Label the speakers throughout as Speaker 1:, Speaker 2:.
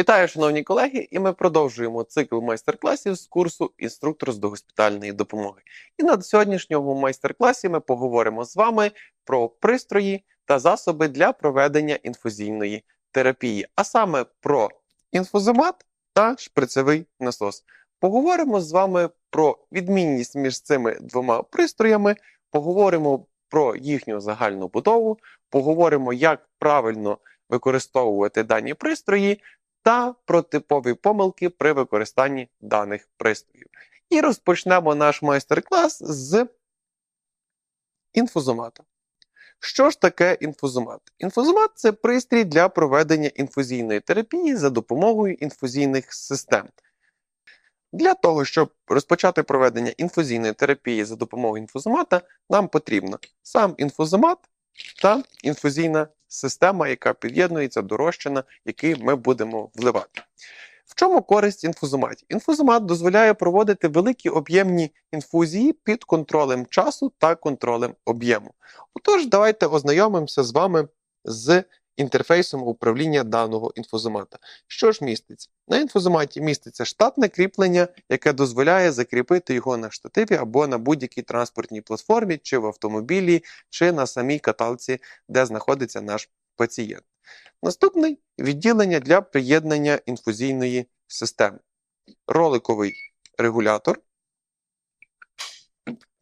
Speaker 1: Вітаю, шановні колеги, і ми продовжуємо цикл майстер-класів з курсу інструктор з догоспітальної допомоги. І на сьогоднішньому майстер-класі ми поговоримо з вами про пристрої та засоби для проведення інфузійної терапії, а саме про інфузомат та шприцевий насос. Поговоримо з вами про відмінність між цими двома пристроями, поговоримо про їхню загальну будову, поговоримо, як правильно використовувати дані пристрої та про типові помилки при використанні даних пристроїв. І розпочнемо наш майстер-клас з інфузомата. Що ж таке інфузомат? Інфузомат це пристрій для проведення інфузійної терапії за допомогою інфузійних систем. Для того, щоб розпочати проведення інфузійної терапії за допомогою інфузомата, нам потрібно сам інфузомат та інфузійна система, яка під'єднується до розчина, який ми будемо вливати. В чому користь інфузоматів? Інфузомат дозволяє проводити великі об'ємні інфузії під контролем часу та контролем об'єму. Отож, давайте ознайомимося з вами з інтерфейсом управління даного інфузомата. Що ж міститься? На інфузоматі міститься штатне кріплення, яке дозволяє закріпити його на штативі або на будь-якій транспортній платформі, чи в автомобілі, чи на самій каталці, де знаходиться наш пацієнт. Наступний відділення для приєднання інфузійної системи. Роликовий регулятор,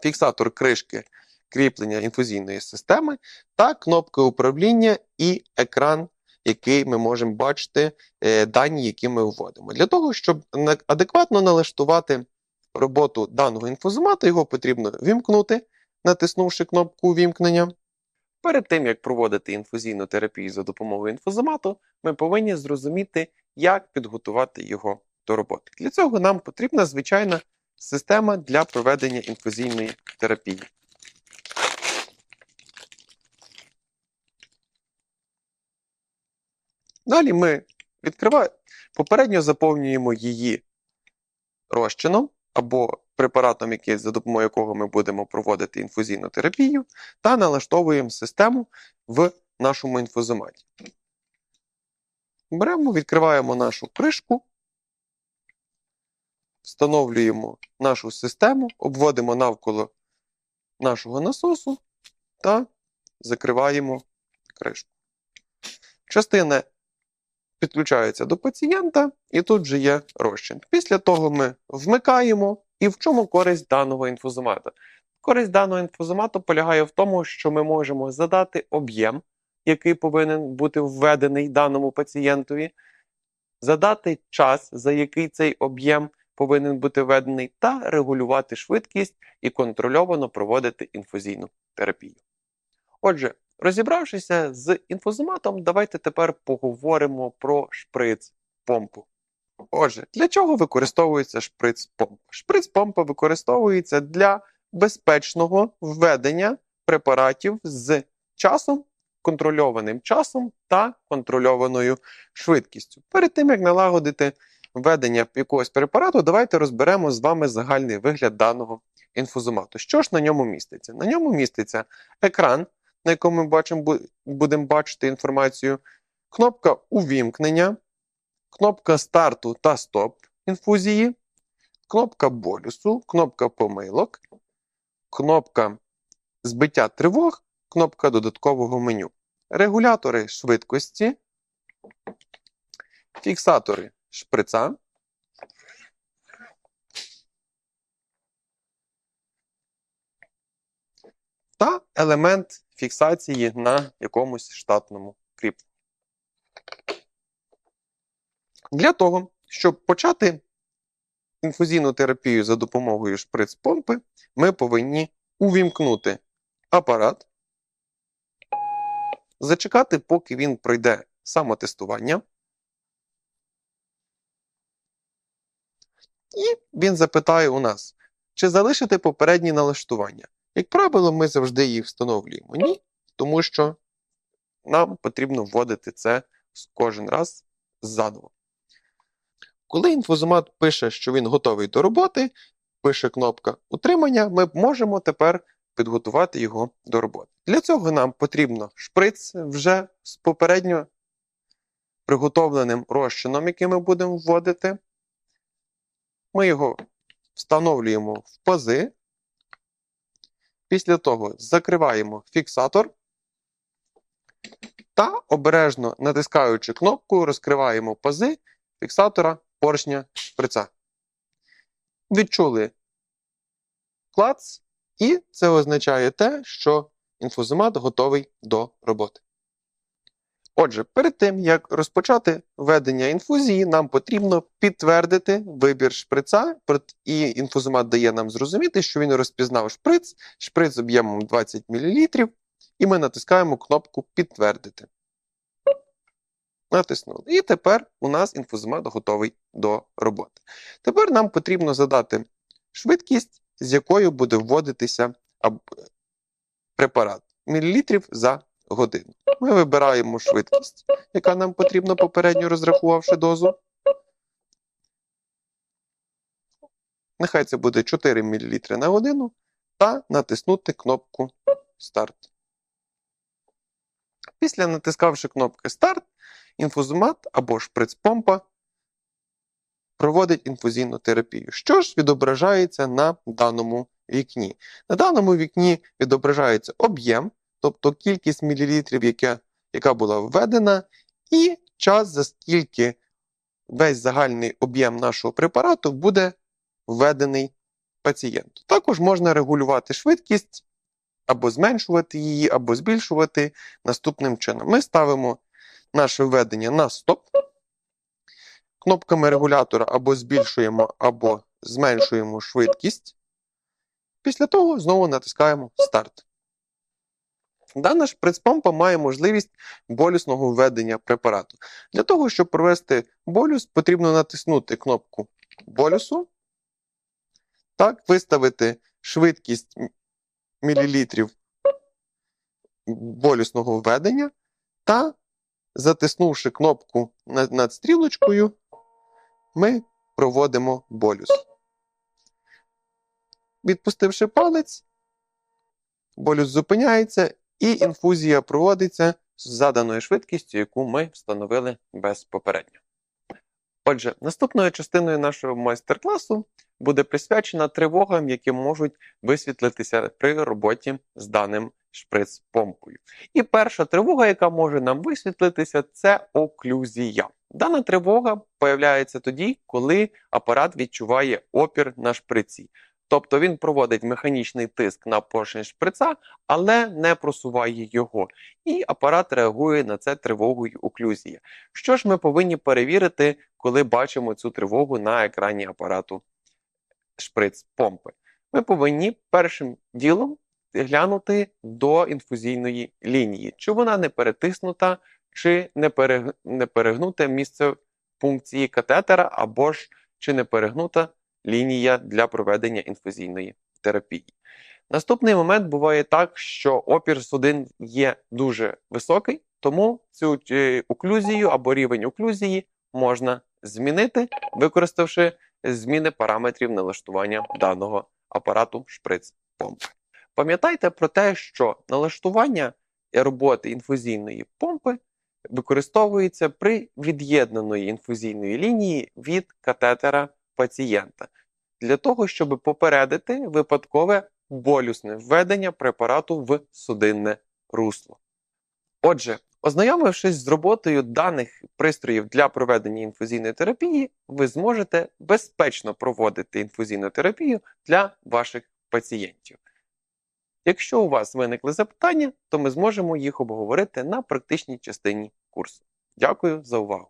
Speaker 1: фіксатор кришки кріплення інфузійної системи та кнопка управління і екран, який ми можемо бачити, е, дані, які ми вводимо. Для того, щоб адекватно налаштувати роботу даного інфузомата, його потрібно вімкнути, натиснувши кнопку вімкнення. Перед тим, як проводити інфузійну терапію за допомогою інфузомату, ми повинні зрозуміти, як підготувати його до роботи. Для цього нам потрібна звичайна система для проведення інфузійної терапії. Далі ми відкриваємо, попередньо заповнюємо її розчином або препаратом, який, за допомогою якого ми будемо проводити інфузійну терапію, та налаштовуємо систему в нашому інфузоматі. Беремо, відкриваємо нашу кришку, встановлюємо нашу систему, обводимо навколо нашого насосу та закриваємо кришку. Частина підключається до пацієнта, і тут же є розчин. Після того ми вмикаємо. І в чому користь даного інфузомата? Користь даного інфузомату полягає в тому, що ми можемо задати об'єм, який повинен бути введений даному пацієнтові, задати час, за який цей об'єм повинен бути введений, та регулювати швидкість і контрольовано проводити інфузійну терапію. Отже, розібравшися з інфузоматом, давайте тепер поговоримо про шприц-помпу. Отже, для чого використовується шприц-помпа? Шприц-помпа використовується для безпечного введення препаратів з часом, контрольованим часом та контрольованою швидкістю. Перед тим, як налагодити введення якогось препарату, давайте розберемо з вами загальний вигляд даного інфузомату. Що ж на ньому міститься? На ньому міститься екран, на якому ми бачимо, будемо бачити інформацію, кнопка увімкнення, кнопка старту та стоп інфузії, кнопка болюсу, кнопка помилок, кнопка збиття тривог, кнопка додаткового меню, регулятори швидкості, фіксатори шприца. Та елемент фіксації на якомусь штатному кріпленні. Для того, щоб почати інфузійну терапію за допомогою шприц-помпи, ми повинні увімкнути апарат, зачекати, поки він пройде самотестування. І він запитає у нас, чи залишити попередні налаштування. Як правило, ми завжди їх встановлюємо. Ні, тому що нам потрібно вводити це кожен раз заново. Коли інфузомат пише, що він готовий до роботи, пише кнопка утримання, ми можемо тепер підготувати його до роботи. Для цього нам потрібно шприц вже з попередньо приготовленим розчином, який ми будемо вводити. Ми його встановлюємо в пази. Після того закриваємо фіксатор та обережно натискаючи кнопку, розкриваємо пази фіксатора поршня шприца. Відчули клац, і це означає те, що інфузомат готовий до роботи. Отже, перед тим, як розпочати введення інфузії, нам потрібно підтвердити вибір шприца, і інфузомат дає нам зрозуміти, що він розпізнав шприц, шприц об'ємом 20 мл, і ми натискаємо кнопку Підтвердити. Натиснули. І тепер у нас інфузомат готовий до роботи. Тепер нам потрібно задати швидкість, з якою буде вводитися препарат мілілітрів за годину. Ми вибираємо швидкість, яка нам потрібна попередньо розрахувавши дозу. Нехай це буде 4 мл на годину та натиснути кнопку Старт. Після натискавши кнопки Старт, інфузомат або шприц-помпа проводить інфузійну терапію. Що ж відображається на даному вікні? На даному вікні відображається об'єм, тобто кількість мілілітрів, яка, яка була введена, і час, за скільки весь загальний об'єм нашого препарату буде введений пацієнту. Також можна регулювати швидкість або зменшувати її, або збільшувати наступним чином. Ми ставимо наше введення на стоп. Кнопками регулятора або збільшуємо, або зменшуємо швидкість. Після того знову натискаємо старт. Дана шприц-помпа має можливість болісного введення препарату. Для того, щоб провести болюс, потрібно натиснути кнопку болюсу, так, виставити швидкість мілілітрів болісного введення та, затиснувши кнопку над стрілочкою, ми проводимо болюс. Відпустивши палець, болюс зупиняється і інфузія проводиться з заданою швидкістю, яку ми встановили безпопередньо. Отже, наступною частиною нашого майстер-класу буде присвячена тривогам, які можуть висвітлитися при роботі з даним шприц-помпою. І перша тривога, яка може нам висвітлитися, це оклюзія. Дана тривога появляється тоді, коли апарат відчуває опір на шприці. Тобто він проводить механічний тиск на поршень шприца, але не просуває його. І апарат реагує на це тривогою оклюзія. Що ж ми повинні перевірити, коли бачимо цю тривогу на екрані апарату шприц-помпи? Ми повинні першим ділом глянути до інфузійної лінії, чи вона не перетиснута, чи не перегнуте місце пункції катетера, або ж чи не перегнута лінія для проведення інфузійної терапії. Наступний момент буває так, що опір судин є дуже високий, тому цю е, оклюзію або рівень оклюзії можна змінити, використавши зміни параметрів налаштування даного апарату шприц-помпи. Пам'ятайте про те, що налаштування роботи інфузійної помпи використовується при від'єднаної інфузійної лінії від катетера пацієнта для того, щоб попередити випадкове болюсне введення препарату в судинне русло. Отже, ознайомившись з роботою даних пристроїв для проведення інфузійної терапії, ви зможете безпечно проводити інфузійну терапію для ваших пацієнтів. Якщо у вас виникли запитання, то ми зможемо їх обговорити на практичній частині курсу. Дякую за увагу!